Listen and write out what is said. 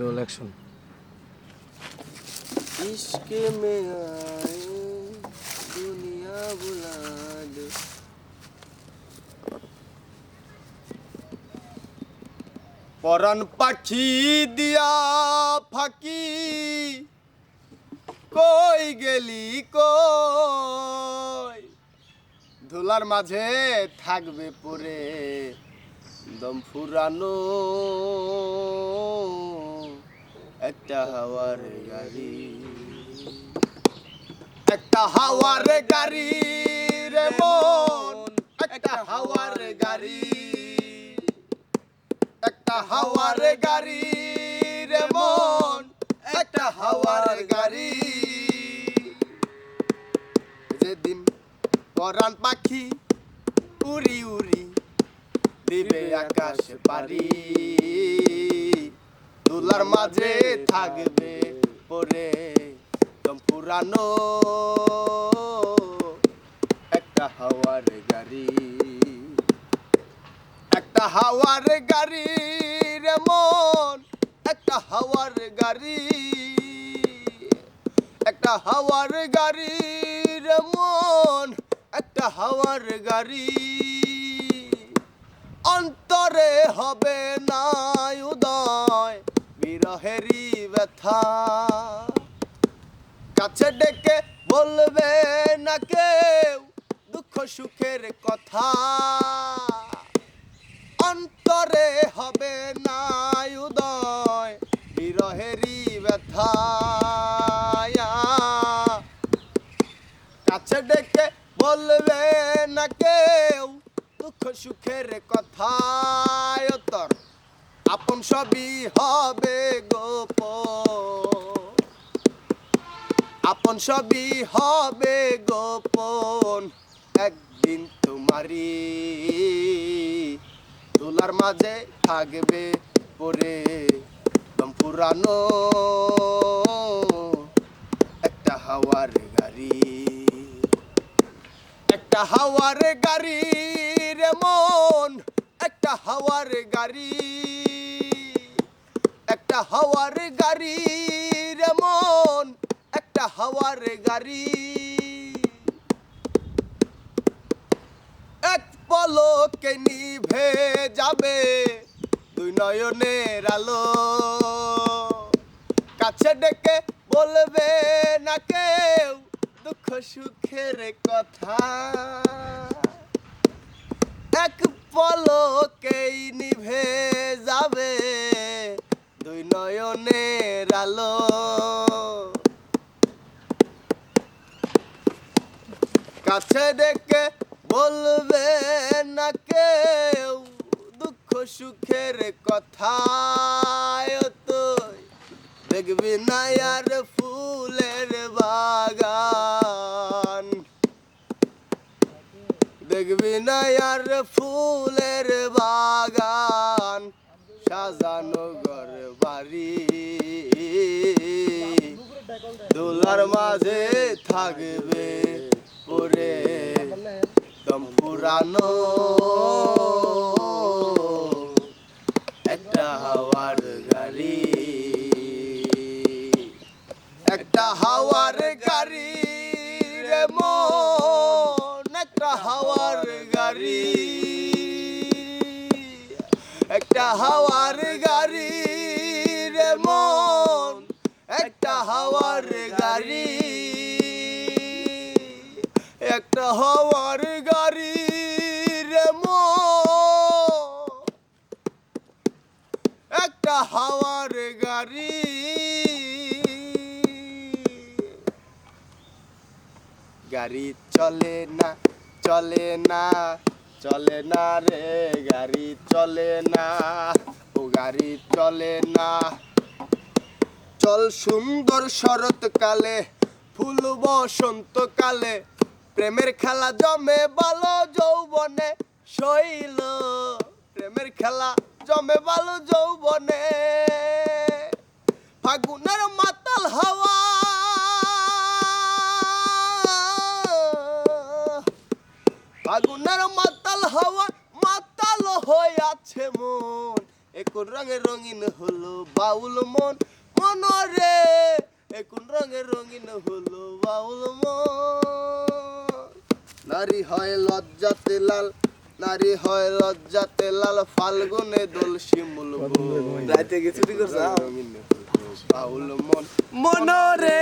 Roll action ইশকে মে আয়ে দুনিয়া বুলা দে পরাণ পাখি দিয়া ফাঁকি, কই গেলি কই? ধুলার মাঝে থাকবে পরে দম ফুরানো। একটা হাওয়ার গাড়ি। একটা হাওয়ার গাড়ি রে মন। একটা হাওয়ার গাড়ি। একটা হাওয়ার গাড়ি রে মন। একটা হাওয়ার গাড়ি। যেদিন পরাণ পাখি উড়ি উড়ি দিবে আকাশ পারি দুলার মাঝে থাকবে পরে দম পুরানো। একটা হাওয়ার গাড়ি, একটা হাওয়ার গাড়ি রে মন, একটা হাওয়ার গাড়ি, একটা হাওয়ার গাড়ি রে মন, একটা হাওয়ার গাড়ি। অন্তরে হবে না উদয় বিরহেরই ব্যথা। কাছে ডেকে বলবে না কেউ দুঃখ সুখের কথা। অন্তরে হবে না উদয়, বিরহেরই ব্যথা। কাছে ডেকে বলবে না কেউ দুঃখ সুখের কথা তোর আপন সবই হবে গোপ আপন সবই হবে গোপন। একদিন তোমারই দোলার মাঝে থাকবে পরে দম পুরানো। একটা হাওয়ার গাড়ি, একটা হাওয়ার গাড়ি রে মন একটা হাওয়ার গাড়ি, একটা হাওয়ার গাড়ি রে মন, একটা হাওয়ার গাড়ি। এক পলকে নিভে যাবে দুই নয়নের আলো। কাছে ডেকে বলবে না কেউ দুঃখ সুখের কথা। এক পলকেই নিভে যাবে দুই নয়নের আলো। কাছে ডেকে বলবে না কেউ দুঃখ সুখের কথা তুই দেখবি না আর ফুলের বাগান। দেখবি না আর ফুলের বাগান সাজানো ঘর বাড়ি। দোলার মাঝে থাকবে পরে দম পুরানো। একটা হাওয়ার গাড়ি, একটা হাওয়ার গাড়ি রে হাওয়ার গাড়ি। একটা হাওয়ার গাড়ি রে মন, একটা হাওয়ার গাড়ি। একটা হাওয়ার গাড়ি রে মন, একটা হাওয়ার গাড়ি। গাড়ি চলে না চলে না চলে না রে, গাড়ি চলে না, ও গাড়ি চলে না। চল সুন্দর শরৎকালে, ফুল বসন্তকালে, প্রেমের খেলা জমে ভালো যৌবনে, শৈল। প্রেমের খেলা জমে ভালো যৌবনে। ফাগুনের মাতাল হাওয়া ফাগুনের মাতাল হাওয়া মাতাল হয়ে আছে মন। এখন রঙে রঙিন হলো বাউল মন। মনরে এ কোন রঙে রঙিন হলো বাউল মন। নারী হয় লজ্জাতে লাল নারী হয় লজ্জাতে লাল। ফাল্গুনে দোল শিমুল রাতে গেছি বাউল মন। মনরে